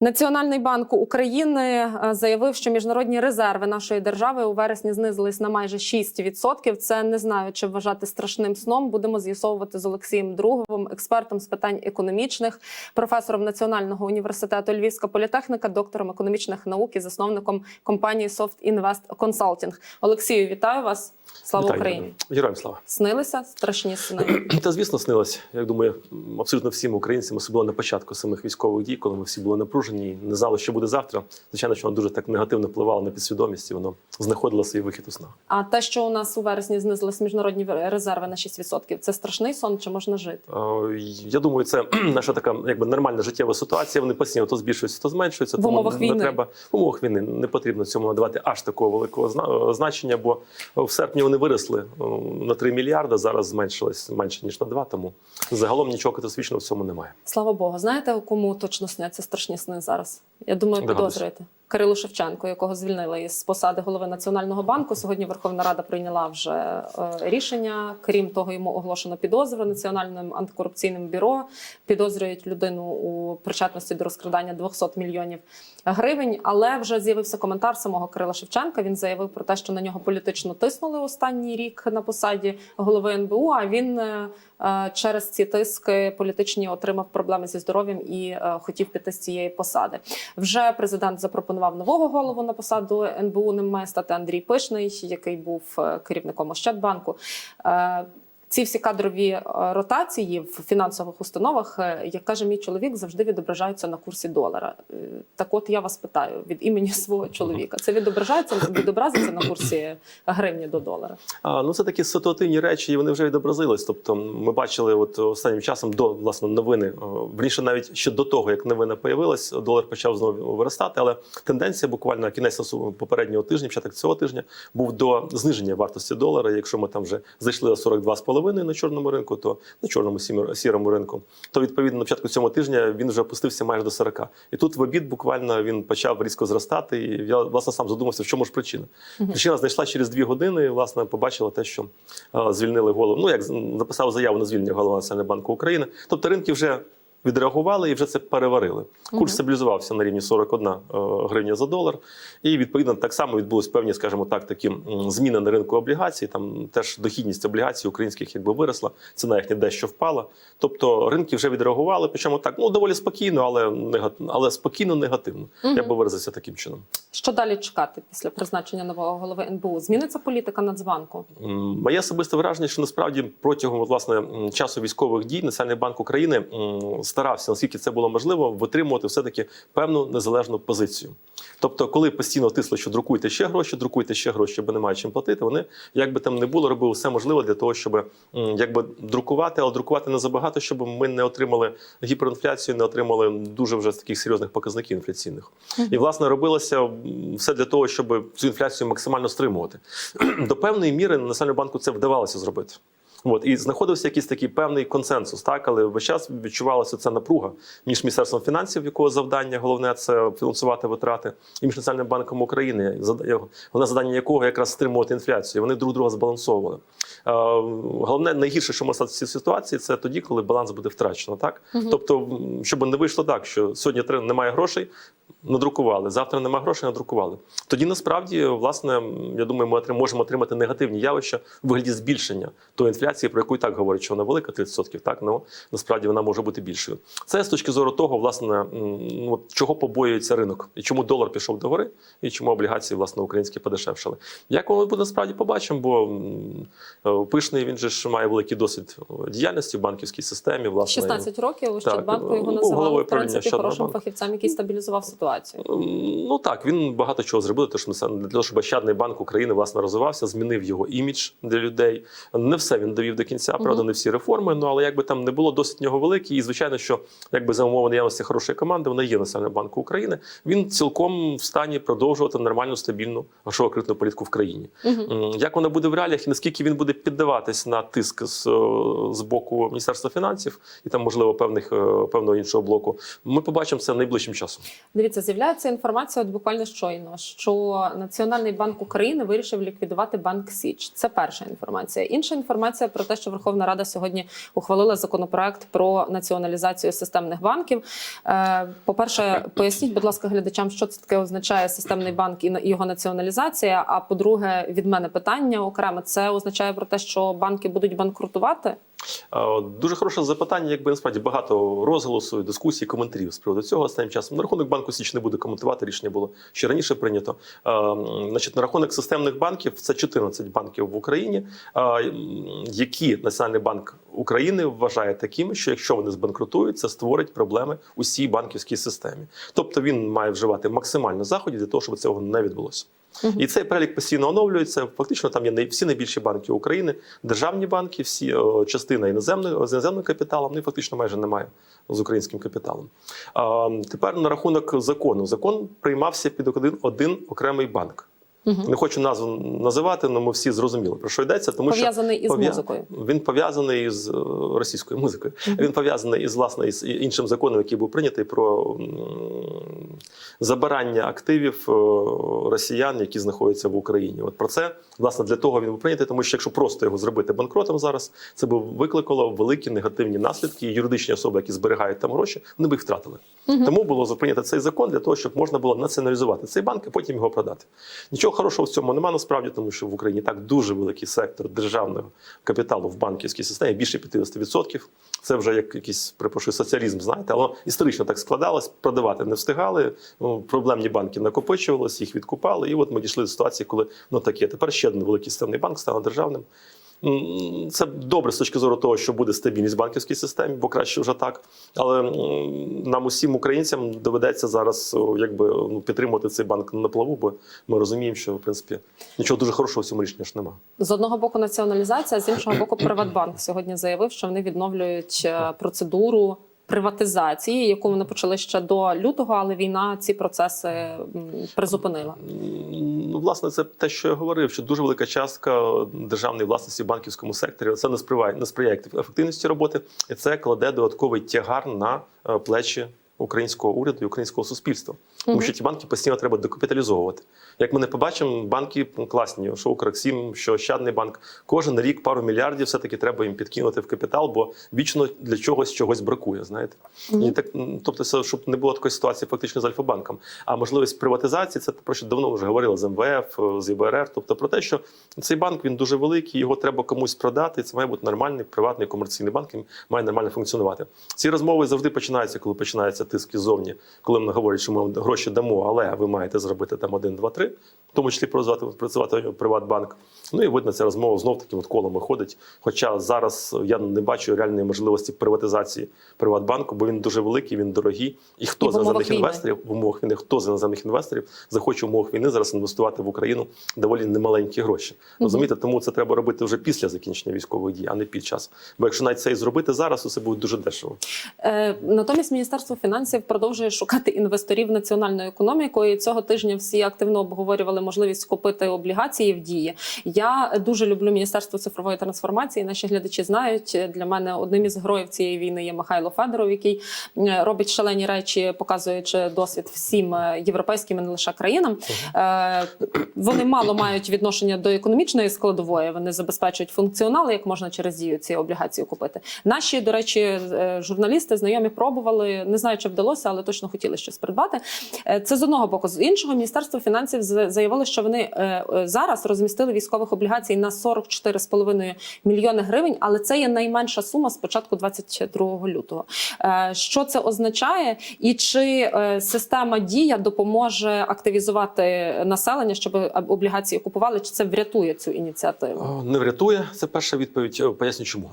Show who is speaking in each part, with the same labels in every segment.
Speaker 1: Національний банк України е, заявив, що міжнародні резерви нашої держави у вересні знизились на майже 6%. Це не знаю, чи вважати страшним сном. Будемо з'ясовувати з Олексієм Друговим, експертом з питань економічних, професором Національного університету Львівська політехніка, доктором економічних наук і засновником компанії Soft Invest Consulting. Олексію, вітаю вас! Слава
Speaker 2: Вітаю,
Speaker 1: Україні!
Speaker 2: Героям слава.
Speaker 1: Снилися страшні сни.
Speaker 2: Та звісно, снилось. Як думаю, абсолютно всім українцям, особливо на початку самих військових дій, коли ми всі були напружені, не знали, що буде завтра. Звичайно, що воно дуже так негативно впливало на підсвідомість, і воно знаходило свій вихід у снах.
Speaker 1: А те, що у нас у вересні знизились міжнародні резерви на 6%, це страшний сон чи можна жити?
Speaker 2: Е, Я думаю, це наша така якби нормальна життєва ситуація. Вони постійно то збільшуються, то зменшуються.
Speaker 1: В
Speaker 2: тому
Speaker 1: умовах
Speaker 2: не
Speaker 1: війни.
Speaker 2: треба в умовах війни. Не потрібно цьому надавати аж такого великого зна- значення, бо в серпні вони виросли е, на 3 мільярди. Зараз зменшилось менше ніж на 2, Тому загалом нічого катастрофічного в цьому немає.
Speaker 1: Слава Богу, знаєте, кому точно сняться страшні сни зараз? Я думаю, підозрюєте. Кирилу Шевченко, якого звільнили із посади голови Національного банку. Сьогодні Верховна Рада прийняла вже е, рішення. Крім того, йому оголошено підозру Національним антикорупційним бюро. Підозрюють людину у причетності до розкрадання 200 мільйонів гривень. Але вже з'явився коментар самого Кирила Шевченка. Він заявив про те, що на нього політично тиснули останній рік на посаді голови НБУ. А він е, е, через ці тиски політичні отримав проблеми зі здоров'ям і хотів піти з цієї посади. Вже президент запропонував нового голову на посаду НБУ. Ним має стати Андрій Пишний, який був е, керівником Ощадбанку. Ці всі кадрові е, ротації в фінансових установах, е, як каже мій чоловік, завжди відображаються на курсі долара. Е, Так, от я вас питаю від імені свого чоловіка. Це відображається відобразиться на курсі гривні до долара.
Speaker 2: А, ну це такі ситуативні речі, і вони вже відобразились. Тобто, ми бачили, от останнім часом до власне новини, о, навіть ще до того, як новина появилась, долар почав знову виростати. Але тенденція буквально кінець попереднього тижня, початок цього тижня, був до зниження вартості долара. Якщо ми там вже зайшли на 42,5 на чорному ринку, то на чорному сірому ринку, то відповідно на початку цього тижня він вже опустився майже до 40. І тут в обід буквально він почав різко зростати. І я власне сам задумався, в чому ж причина. Причина знайшла через дві години. І, власне, побачила те, що звільнили голову. Ну як написав заяву на звільнення голова Національного банку України. Тобто ринки вже. Відреагували і вже це переварили. Курс стабілізувався на рівні 41 е, гривня за долар. І відповідно так само відбулись певні, скажімо так, такі зміни на ринку облігацій. Там теж дохідність облігацій українських якби виросла, ціна їхня дещо впала. Тобто ринки вже відреагували, причому так ну доволі спокійно, але негативно, але спокійно негативно. Я би виразився таким чином.
Speaker 1: Що далі чекати після призначення нового голови НБУ? Зміниться політика Нацбанку?
Speaker 2: Моє особисте враження, що насправді протягом власне часу військових дій Національний банк України старався, наскільки це було можливо, витримувати все таки певну незалежну позицію. Тобто, коли постійно тисли, що друкуйте ще гроші, друкуйте ще гроші, бо немає чим платити, вони як би там не було, робили все можливе для того, щоб якби друкувати, але друкувати не забагато, щоб ми не отримали гіперінфляцію, не отримали дуже вже таких серйозних показників інфляційних. І власне робилося все для того, щоб цю інфляцію максимально стримувати. До певної міри Національному банку це вдавалося зробити. От і знаходився якийсь такий певний консенсус, так але весь час відчувалася ця напруга між міністерством фінансів, якого завдання головне це фінансувати витрати, і між Національним банком України, головне завдання якого якраз стримувати інфляцію. Вони друг друга збалансовували. Е, Головне, найгірше, що може стати в цій ситуації, це тоді, коли баланс буде втрачено. Так, тобто, щоб не вийшло так, що сьогодні немає грошей, надрукували. Завтра немає грошей, надрукували. Тоді насправді, власне, я думаю, ми можемо отримати негативні явища в вигляді збільшення тої інфляції, про яку і так говорять, що вона велика, 30%, так ну насправді вона може бути більшою. Це з точки зору того, власне, ну, от чого побоюється ринок, і чому долар пішов до гори, і чому облігації власне українські подешевшили. Як воно буде насправді побачимо, бо е, пишний він же ж має великий досвід діяльності в банківській системі. Власне
Speaker 1: 16 років у Щадбанку його називали в принципі хорошим фахівцем, який стабілізував ситуацію.
Speaker 2: Ну так, він багато чого зробив, це для того, щоб Ощадний банк України власне розвивався, змінив його імідж для людей. Не все він довів до кінця, правда, не всі реформи. Ну але якби там не було досить нього великий, і звичайно, що якби за умови наявності хорошої команди, вона є Національним банку України. Він цілком в стані продовжувати нормальну стабільну грошово кредитну політику в країні. Як вона буде в реаліях, і наскільки він буде піддаватись на тиск з, е, з боку Міністерства фінансів і там, можливо, певних е, певного іншого блоку, ми побачимо це найближчим часом.
Speaker 1: Дивіться, Дивіться, з'являється інформація от буквально щойно, що Національний банк України вирішив ліквідувати банк Січ. Це перша інформація. Інша інформація про те, що Верховна Рада сьогодні ухвалила законопроект про націоналізацію системних банків. Е, По-перше, поясніть, будь ласка, глядачам, що це таке означає системний банк і його націоналізація. А по-друге, від мене питання окремо: це означає про те, що банки будуть банкрутувати.
Speaker 2: Дуже хороше запитання, якби насправді багато розголосу, дискусій, коментарів з приводу цього останнім часом. На рахунок банку Січ не буде коментувати. Рішення було ще раніше прийнято. Значить, на рахунок системних банків це 14 банків в Україні, які Національний банк України вважає такими, що якщо вони збанкрутують, це створить проблеми усій банківській системі. Тобто він має вживати максимально заходів для того, щоб цього не відбулося. І цей перелік постійно оновлюється. Фактично, там є всі найбільші банки України, державні банки, всі частина іноземної з іноземним капіталом. Ну і фактично майже немає з українським капіталом. Тепер на рахунок закону. Закон приймався під один окремий банк. Не хочу назву називати, але ми всі зрозуміли про що йдеться, тому що
Speaker 1: Пов'язаний із
Speaker 2: пов'я-
Speaker 1: музикою.
Speaker 2: Він пов'язаний із е, російською музикою. Він пов'язаний із власне із іншим законом, який був прийнятий про забирання активів е, росіян, які знаходяться в Україні. От про це власне для того він був прийнятий, тому що якщо просто його зробити банкротом зараз, це б викликало великі негативні наслідки. І юридичні особи, які зберігають там гроші, вони б їх втратили. Тому було прийнято цей закон для того, щоб можна було націоналізувати цей банк і потім його продати. Нічого хорошого в цьому немає насправді, тому що в Україні так дуже великий сектор державного капіталу в банківській системі, більше 50%. Це вже як якийсь припрошую соціалізм, знаєте, але історично так складалось, продавати не встигали. Ну, проблемні банки накопичувалися, їх відкупали. І от ми дійшли до ситуації, коли ну таке. Тепер ще один великий системний банк став державним. Це добре з точки зору того, що буде стабільність в банківській системі, бо краще вже так. Але нам усім українцям доведеться зараз якби ну, підтримувати цей банк на плаву, бо ми розуміємо, що в принципі нічого дуже хорошого в цьому рішення ж немає.
Speaker 1: З одного боку націоналізація, з іншого боку, Приватбанк сьогодні заявив, що вони відновлюють е, процедуру приватизації, яку вони почали ще до лютого, але війна ці процеси призупинила.
Speaker 2: Ну, власне, це те, що я говорив, що дуже велика частка державної власності в банківському секторі це не сприяє, не сприяє ефективності роботи, і це кладе додатковий тягар на е, плечі українського уряду і українського суспільства. Тому що ті банки постійно треба докапіталізовувати. Як ми не побачимо, банки класні, що Укрексім, що Ощадний банк, кожен рік пару мільярдів все-таки треба їм підкинути в капітал, бо вічно для чогось чогось бракує. Знаєте, і так, тобто, це, щоб не було такої ситуації фактично з Альфа-банком. А можливість приватизації це про що давно вже говорили з МВФ, е, з ІБРР. Тобто про те, що цей банк він дуже великий, його треба комусь продати. і Це має бути нормальний приватний комерційний банк, він має нормально функціонувати. Ці розмови завжди починаються, коли починається тиск іззовні, коли вони говорять, що ми гроші дамо, але ви маєте зробити там один, два, три, в тому числі працювати, працювати Приватбанк. Ну і видно, ця розмова знов таким от колом виходить. Хоча зараз я не бачу реальної можливості приватизації Приватбанку, бо він дуже великий, він дорогий. І хто
Speaker 1: І
Speaker 2: з іноземних інвесторів в умовах війни, хто з іноземних інвесторів захоче в умовах війни зараз інвестувати в Україну доволі немаленькі гроші. Розумієте, тому це треба робити вже після закінчення військових дій, а не під час. Бо якщо навіть це і зробити зараз, це буде дуже дешево.
Speaker 1: Е, Натомість Міністерство фінансів продовжує шукати інвесторів в національну економіку. І цього тижня всі активно обговорювали можливість купити облігації в дії. Я дуже люблю Міністерство цифрової трансформації. Наші глядачі знають для мене одним із героїв цієї війни є Михайло Федоров, який робить шалені речі, показуючи досвід всім е, європейським і не лише країнам. Е, Вони мало мають відношення до економічної складової. Вони забезпечують функціонал, як можна через дію ці облігації купити. Наші, до речі, е, журналісти знайомі пробували. Не знаю, чи вдалося, але точно хотіли щось придбати. Е, Це з одного боку. З іншого, міністерство фінансів заявило, що вони е, е, зараз розмістили військових облігацій на 44,5 мільйони гривень, але це є найменша сума з початку 22 лютого. Що це означає, і чи система дія допоможе активізувати населення, щоб облігації купували? Чи це врятує цю ініціативу?
Speaker 2: Не врятує. Це перша відповідь. Поясню, чому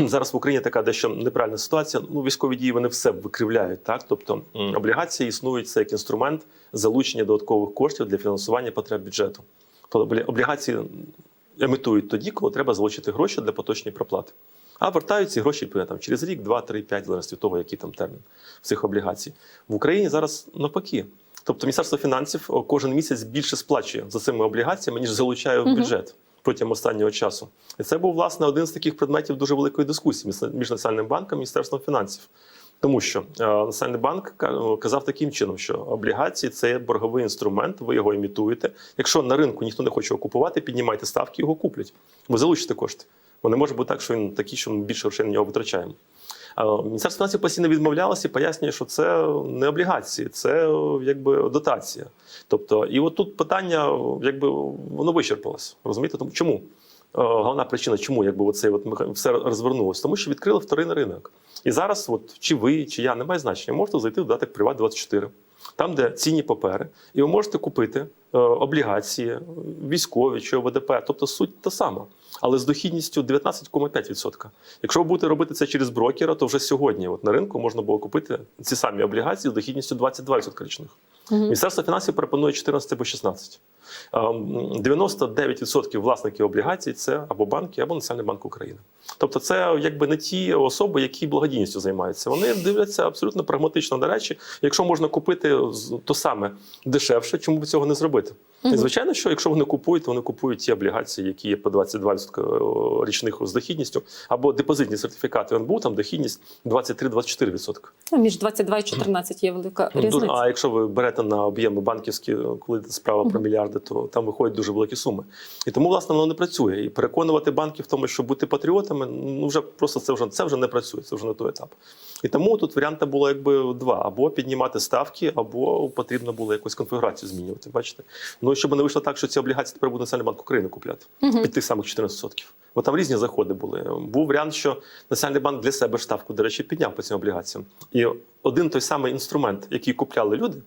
Speaker 2: зараз в Україні така дещо неправильна ситуація. Ну, військові дії вони все викривляють. Так, тобто облігації існують це як інструмент залучення додаткових коштів для фінансування потреб бюджету. Облігації емітують тоді, коли треба залучити гроші для поточної проплати. А вертають ці гроші там, через рік, два, три, п'ять, залежно від того, який там термін цих облігацій. В Україні зараз навпаки. Тобто Міністерство фінансів кожен місяць більше сплачує за цими облігаціями, ніж залучає в бюджет протягом останнього часу. І це був власне один з таких предметів дуже великої дискусії між Національним банком і Міністерством фінансів. Тому що е, Національний банк казав таким чином, що облігації це борговий інструмент, ви його імітуєте. Якщо на ринку ніхто не хоче його купувати, піднімайте ставки, його куплять. Ви залучите кошти. Бо не може бути так, що він такий, що ми більше грошей на нього витрачаємо. Е, Міністерство фінансів постійно відмовлялося і пояснює, що це не облігації, це е, якби дотація. Тобто, і от тут питання, е, якби воно вичерпалось. Розумієте? Тому чому? Е, Головна причина, чому якби оце от все розвернулося, тому що відкрили вторинний ринок. І зараз, от чи ви, чи я, немає значення, можете зайти в додаток Приват 24 там, де цінні папери, і ви можете купити е, облігації, військові чи ОВДП. Тобто суть та сама, але з дохідністю 19,5%. Якщо ви будете робити це через брокера, то вже сьогодні от на ринку можна було купити ці самі облігації з дохідністю 22% річних. Міністерство фінансів пропонує 14 або 16. Ем, 99% власників облігацій це або банки, або Національний банк України. Тобто, це якби не ті особи, які благодійністю займаються. Вони дивляться абсолютно прагматично на речі. Якщо можна купити то саме дешевше, чому б цього не зробити? І звичайно, що якщо вони купують, то вони купують ті облігації, які є по 22% річних з дохідністю, або депозитні сертифікати НБУ, там дохідність 23-24%.
Speaker 1: Ну, між 22 і 14 є велика
Speaker 2: Ну,
Speaker 1: різниця.
Speaker 2: А якщо ви берете на об'єми банківські, коли справа про мільярди, то там виходять дуже великі суми. І тому, власне, воно не працює. І переконувати банків в тому, що бути патріотами, ну вже просто це вже це вже не працює, це вже не той етап. І тому тут варіанти було якби два: або піднімати ставки, або потрібно було якусь конфігурацію змінювати. Бачите? Ну щоб не вийшло так, що ці облігації тепер буде Національний банк України купляти під тих самих 14%. Бо там різні заходи були. Був варіант, що Національний банк для себе ставку, до речі, підняв по цим облігаціям. І один той самий інструмент, який купляли люди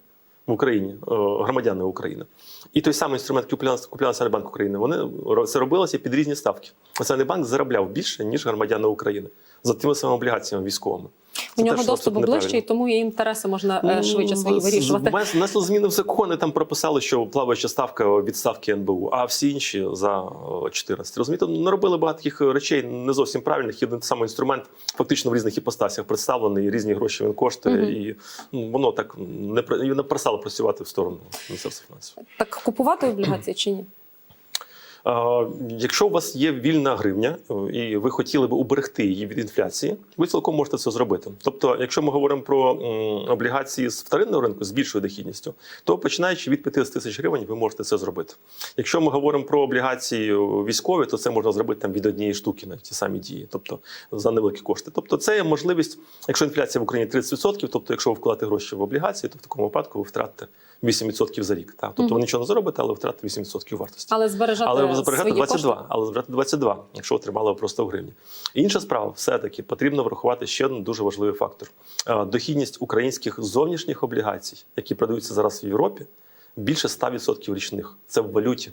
Speaker 2: в Україні, е, громадяни України, і той самий інструмент, який купляв, купляв Національний банк України, вони це робилося під різні ставки. Національний банк заробляв більше, ніж громадяни України за тими самими облігаціями військовими.
Speaker 1: У нього доступ ближчий,
Speaker 2: неправильно.
Speaker 1: тому і інтереси можна е, швидше свої
Speaker 2: Ну,
Speaker 1: вирішувати.
Speaker 2: Внесли зміни в закони, там прописали, що плаваюча ставка від ставки НБУ, а всі інші за о, 14. Розумієте, наробили багато таких речей не зовсім правильних. Єдиний самий інструмент фактично в різних іпостасях представлений, різні гроші він коштує,
Speaker 1: Мгм.
Speaker 2: і ну, воно так не не перестало працювати в сторону Міністерства фінансів.
Speaker 1: Так купувати облігації чи ні?
Speaker 2: Якщо у вас є вільна гривня е, і ви хотіли б уберегти її від інфляції, ви цілком можете це зробити. Тобто, якщо ми говоримо про облігації з вторинного ринку з більшою дохідністю, то починаючи від 50 тисяч гривень, ви можете це зробити. Якщо ми говоримо про облігації військові, то це можна зробити там від однієї штуки на ті самі дії, тобто за невеликі кошти. Тобто, це є можливість, якщо інфляція в Україні 30%, тобто, якщо ви вкладете гроші в облігації, то в такому випадку ви втратите 8% за рік. Так? Тобто ви нічого не заробите, але втратите 8% вартості.
Speaker 1: Але збережати
Speaker 2: Але
Speaker 1: свої
Speaker 2: 22,
Speaker 1: кошти?
Speaker 2: але збирати 22, якщо отримали просто в гривні. Інша справа, все-таки потрібно врахувати ще один дуже важливий фактор: Е, дохідність українських зовнішніх облігацій, які продаються зараз в Європі, більше 100% річних. Це в валюті.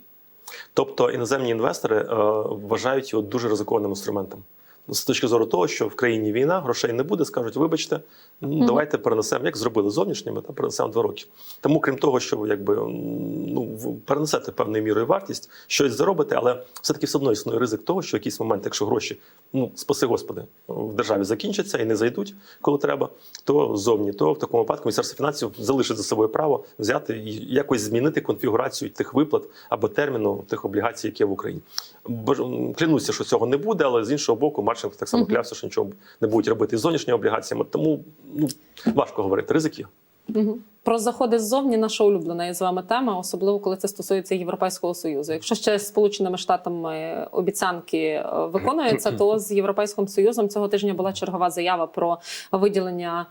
Speaker 2: Тобто іноземні інвестори е, вважають його дуже ризикованим інструментом. З точки зору того, що в країні війна, грошей не буде, скажуть, вибачте, ну, давайте перенесемо, як зробили зовнішніми, та перенесемо два роки. Тому, крім того, що ви якби ну, перенесете певною мірою вартість, щось заробите, але все-таки все одно існує ризик того, що в якийсь момент, якщо гроші, ну спаси Господи, в державі закінчаться і не зайдуть, коли треба, то зовні, то в такому випадку Міністерство фінансів залишить за собою право взяти і якось змінити конфігурацію тих виплат або терміну тих облігацій, які є в Україні. М, Клянуся, що цього не буде, але з іншого боку, Марченко так само клявся, що нічого не будуть робити з зовнішніми облігаціями. Тому ну важко говорити. ризики. є.
Speaker 1: Про заходи ззовні наша улюблена є з вами тема, особливо коли це стосується Європейського союзу. Якщо ще з Сполученими Штатами обіцянки е, виконуються, то з Європейським Союзом цього тижня була чергова заява про виділення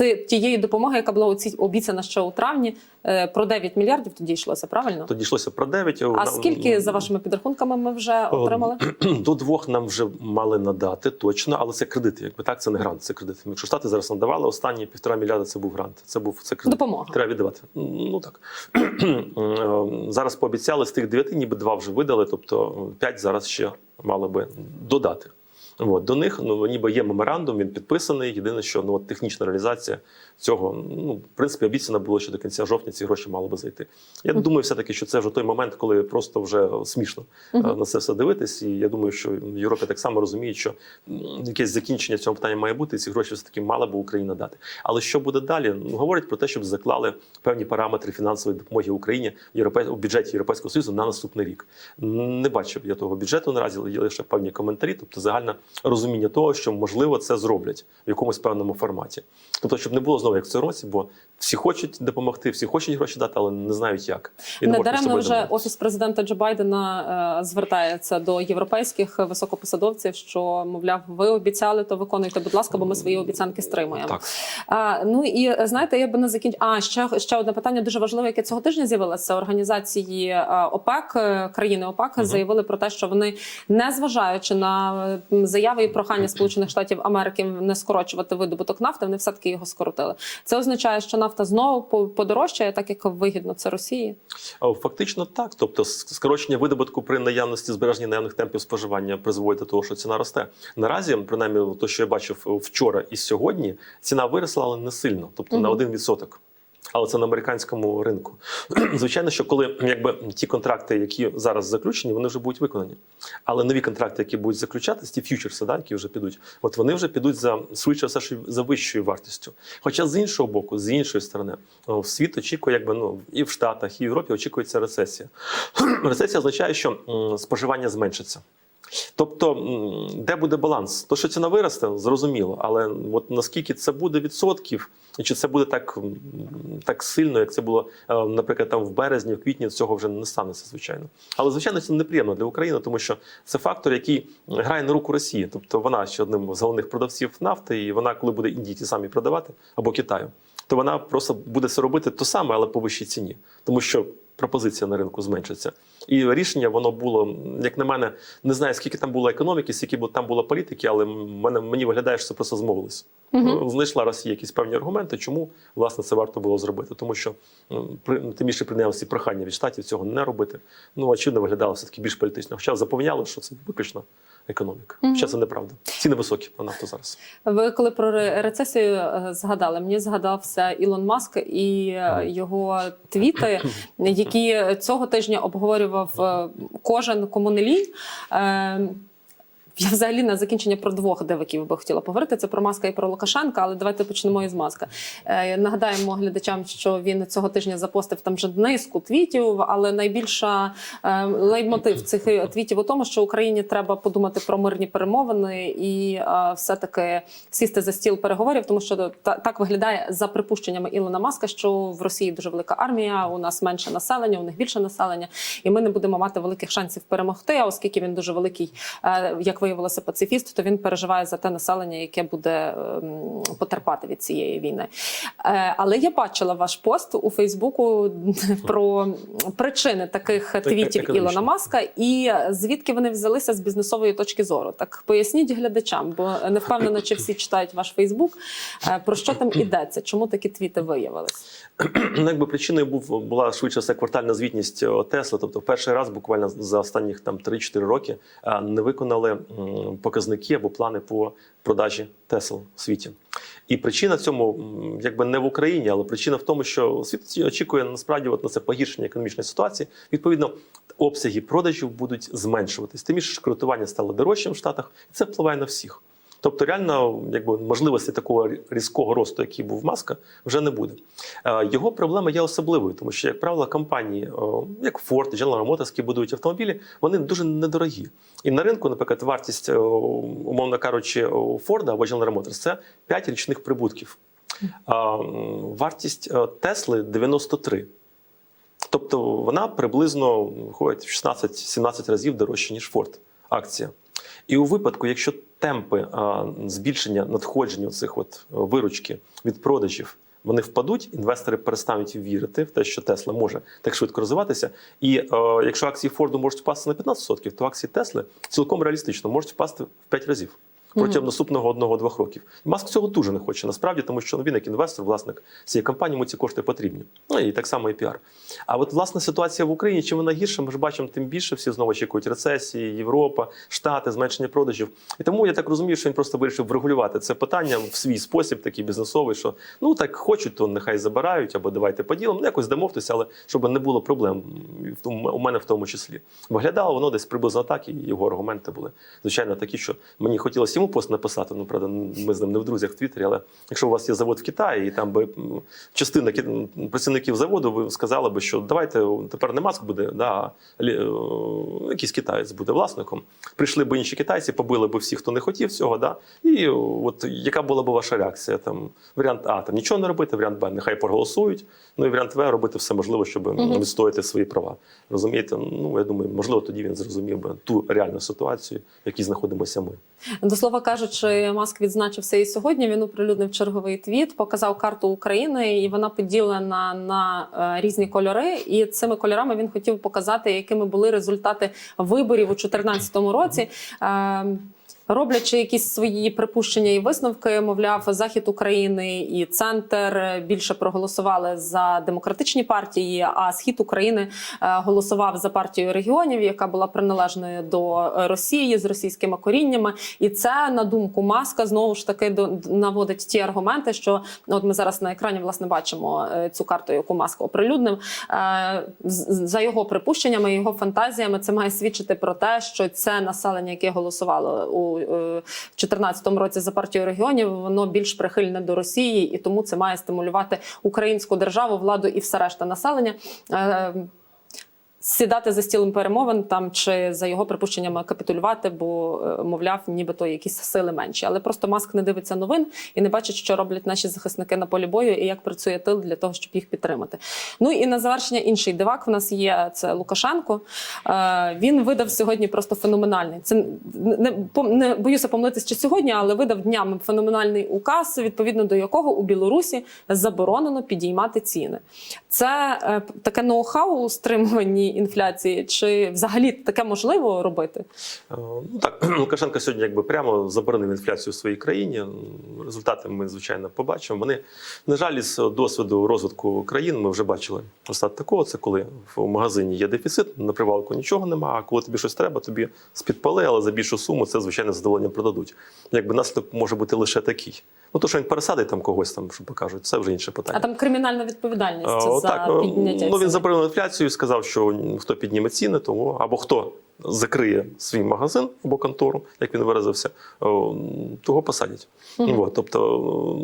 Speaker 1: е, тієї допомоги, яка була обіцяна ще у травні. Е, Про 9 мільярдів тоді йшлося, правильно?
Speaker 2: Тоді йшлося про 9.
Speaker 1: А скільки за вашими підрахунками ми вже отримали?
Speaker 2: До двох нам вже мали надати точно, але це кредити. Якби так, це не грант, це кредити. Якщо штати зараз надавали, останні півтора мільярда це був грант. Це був це кредит.
Speaker 1: Допомога.
Speaker 2: Треба віддавати. Ну так Е, зараз пообіцяли з тих дев'яти, ніби два вже видали, тобто п'ять зараз ще мали би додати. От, до них ну ніби є меморандум, він підписаний. Єдине, що ну от технічна реалізація цього, ну в принципі, обіцяно було, що до кінця жовтня ці гроші мали би зайти. Я думаю, все таки, що це вже той момент, коли просто вже смішно е, на це все дивитись. І я думаю, що в Європі так само розуміють, що якесь закінчення цього питання має бути. і Ці гроші все таки мала би Україна дати. Але що буде далі? Ну говорять про те, щоб заклали певні параметри фінансової допомоги Україні у бюджеті Європейського союзу на наступний рік. Не бачив я того бюджету наразі, є лише певні коментарі. Тобто загальна розуміння того, що можливо це зроблять в якомусь певному форматі. Тобто, щоб не було знову як в цьому році, бо всі хочуть допомогти, всі хочуть гроші дати, але не знають як. І
Speaker 1: Не даремно вже
Speaker 2: домовитися.
Speaker 1: офіс президента Джо Байдена е, звертається до європейських високопосадовців, що мовляв, ви обіцяли, то виконуйте, будь ласка, бо ми свої обіцянки стримуємо.
Speaker 2: Так.
Speaker 1: А, ну і знаєте, я би не закінч... А ще, ще одне питання дуже важливе, яке цього тижня з'явилося. Організації е, ОПЕК, е, країни ОПЕК
Speaker 2: Мгм.
Speaker 1: заявили про те, що вони, не зважаючи на заяви і прохання Сполучених Штатів Америки не скорочувати видобуток нафти, вони все таки його скоротили. Це означає, що нафта знову по- подорожчає, так як вигідно це Росії.
Speaker 2: Фактично так. Тобто, скорочення видобутку при наявності збереження наявних темпів споживання призводить до того, що ціна росте. Наразі, принаймні, то, що я бачив вчора і сьогодні, ціна виросла, але не сильно, тобто на
Speaker 1: Мгм.
Speaker 2: 1%. Але це на американському ринку. Звичайно, що коли якби ті контракти, які зараз заключені, вони вже будуть виконані. Але нові контракти, які будуть заключатись, ті ф'ючерси, да, які вже підуть, от вони вже підуть за швидше все за вищою вартістю. Хоча з іншого боку, з іншої сторони, в світ очікує, якби ну і в Штатах, і в Європі очікується рецесія. Рецесія означає, що споживання зменшиться. Тобто, де буде баланс? То, що ціна виросте, зрозуміло, але от наскільки це буде відсотків, чи це буде так, так сильно, як це було, е, наприклад, там в березні, в квітні, цього вже не станеться, звичайно. Але звичайно, це неприємно для України, тому що це фактор, який грає на руку Росії. Тобто вона ще одним з головних продавців нафти, і вона, коли буде Індії ті самі продавати або Китаю, то вона просто буде це робити то саме, але по вищій ціні, тому що пропозиція на ринку зменшиться. І рішення воно було, як на мене, не знаю, скільки там було економіки, скільки там було політики, але мене мені виглядає, що це просто
Speaker 1: змовилось.
Speaker 2: Ну, Знайшла Росія якісь певні аргументи, чому власне це варто було зробити. Тому що при тим більше при прохання від штатів цього не робити. Ну очевидно, виглядало все таки більш політично. Хоча запевняли, що це виключно економіка.
Speaker 1: Мгм.
Speaker 2: Хоча це неправда. Ціни високі на нафту зараз.
Speaker 1: Ви коли про ре- рецесію е, згадали, мені згадався Ілон Маск і е, його твіти, які цього тижня обговорював е, кожен кому не лінь. Я взагалі на закінчення про двох дивиків би хотіла поговорити. Це про Маска і про Лукашенка, але давайте почнемо із Маска. Е, нагадаємо глядачам, що він цього тижня запостив там вже низку твітів, але найбільша е, цих твітів у тому, що Україні треба подумати про мирні перемовини і е, все-таки сісти за стіл переговорів, тому що та, так виглядає за припущеннями Ілона Маска, що в Росії дуже велика армія, у нас менше населення, у них більше населення, і ми не будемо мати великих шансів перемогти. Оскільки він дуже великий, е, як виявилося, пацифіст, то він переживає за те населення, яке буде ем, потерпати від цієї війни. Е, Але я бачила ваш пост у Фейсбуку про причини таких твітів. Ілона Маска і звідки вони взялися з бізнесової точки зору. Так поясніть глядачам, бо не впевнена, чи всі читають ваш Фейсбук. Е, Про що там ідеться? Чому такі твіти виявились?
Speaker 2: Ну, якби причиною був була швидше все квартальна звітність е, Тесла. Тобто, в перший раз буквально за останніх там 3-4 роки не виконали показники або плани по продажі Тесл в світі. І причина в цьому якби не в Україні, але причина в тому, що світ очікує насправді от на це погіршення економічної ситуації. Відповідно, обсяги продажів будуть зменшуватись. Тим більше кредитування стало дорожчим в Штатах, і це впливає на всіх. Тобто, реально, якби можливості такого різкого росту, який був маска, вже не буде. Е, Його проблема є особливою, тому що, як правило, компанії, як Ford, General Motors, які будують автомобілі, вони дуже недорогі. І на ринку, наприклад, вартість, умовно кажучи, Ford або General Motors – це 5 річних прибутків. Вартість Тесли 93. Тобто вона приблизно виходить в 16-17 разів дорожче, ніж Ford акція. І у випадку, якщо темпи збільшення надходження цих от е, виручки від продажів вони впадуть, інвестори перестануть вірити в те, що Тесла може так швидко розвиватися. І е, якщо акції Форду можуть впасти на 15%, то акції Тесли цілком реалістично можуть впасти в 5 разів. Протягом наступного одного-двох років. І Маск цього дуже не хоче насправді, тому що ну, він як інвестор, власник цієї компанії, йому ці кошти потрібні. Ну і так само і піар. А от власне ситуація в Україні, чим вона гірша, ми ж бачимо, тим більше всі знову очікують рецесії, Європа, Штати, зменшення продажів. І тому я так розумію, що він просто вирішив врегулювати це питання в свій спосіб, такий бізнесовий, що ну так хочуть, то нехай забирають або давайте поділимо. Ну якось домовтеся, але щоб не було проблем у мене в тому числі. Виглядало воно десь приблизно так, і його аргументи були звичайно такі, що мені хотілося йому пост написати. Ну, правда, ми з ним не в друзях в Твіттері, але якщо у вас є завод в Китаї, і там би частина працівників заводу ви сказали би, що давайте тепер не маск буде, да, а якийсь китаєць буде власником. Прийшли б інші китайці, побили б всіх, хто не хотів цього, да, і от яка була б ваша реакція? Там варіант А, там нічого не робити, варіант Б, нехай проголосують. Ну і варіант В робити все можливе, щоб м, відстояти свої права. Розумієте? Ну я думаю, можливо, тоді він зрозумів би ту реальну ситуацію, в якій знаходимося ми.
Speaker 1: До слова кажучи, Маск відзначився і сьогодні. Він оприлюднив черговий твіт, показав карту України, і вона поділена на е, різні кольори. І цими кольорами він хотів показати, якими були результати виборів у 2014 році. Роблячи якісь свої припущення і висновки, мовляв, захід України і центр більше проголосували за демократичні партії, а схід України е, голосував за партію регіонів, яка була приналежною до Росії з російськими коріннями. І це на думку Маска знову ж таки наводить ті аргументи, що от ми зараз на екрані власне бачимо е, цю карту, яку Маск оприлюднив. Е, За його припущеннями, його фантазіями, це має свідчити про те, що це населення, яке голосувало у е, 2014 році за партію регіонів, воно більш прихильне до Росії, і тому це має стимулювати українську державу, владу і все решта населення. Сідати за стілом перемовин там чи за його припущеннями капітулювати, бо е, мовляв, нібито якісь сили менші. Але просто маск не дивиться новин і не бачить, що роблять наші захисники на полі бою і як працює тил для того, щоб їх підтримати. Ну і на завершення інший дивак в нас є це Лукашенко. Е, Він видав сьогодні просто феноменальний. Це не, не боюся помилитись чи сьогодні, але видав днями феноменальний указ, відповідно до якого у Білорусі заборонено підіймати ціни. Це е, таке ноу-хау у стримуванні інфляції, чи взагалі таке можливо робити?
Speaker 2: Е, Ну так, Лукашенко сьогодні якби прямо заборонив інфляцію в своїй країні. Результати ми, звичайно, побачимо. Вони, на жаль, із досвіду розвитку країн ми вже бачили остат такого. Це коли в магазині є дефіцит, на привалку нічого немає, а коли тобі щось треба, тобі з-під але за більшу суму це, звичайно, з задоволенням продадуть. Якби наслідок може бути лише такий. Ну, то, що він пересадить там когось, там, що покажуть, це вже інше питання.
Speaker 1: А там кримінальна відповідальність
Speaker 2: Е,
Speaker 1: за
Speaker 2: так, е,
Speaker 1: підняття
Speaker 2: ну, він заборонив інфляцію і сказав, що хто підніме ціни, тому або хто закриє свій магазин або контору, як він виразився, того посадять. От, тобто,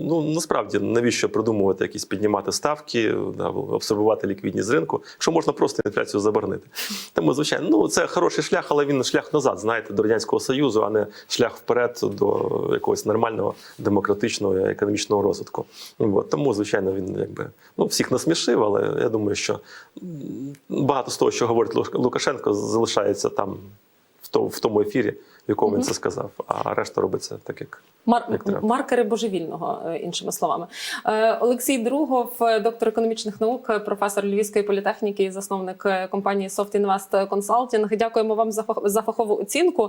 Speaker 2: ну насправді навіщо придумувати якісь піднімати ставки, да, абсорбувати ліквідність ринку, якщо можна просто інфляцію заборонити. Тому, звичайно, ну це хороший шлях, але він шлях назад, знаєте, до радянського союзу, а не шлях вперед до якогось нормального демократичного економічного розвитку. От, тому, звичайно, він якби ну всіх насмішив, але я думаю, що багато з того, що говорить Лукашенко, залишається там в тому, в тому ефірі, в якому він це сказав. А решта робиться так, як
Speaker 1: Мар-
Speaker 2: Як треба.
Speaker 1: маркери божевільного, е, іншими словами. Е, Олексій Другов, е, доктор економічних наук, професор Львівської політехніки і засновник компанії Soft Invest Consulting. Дякуємо вам за фахову оцінку.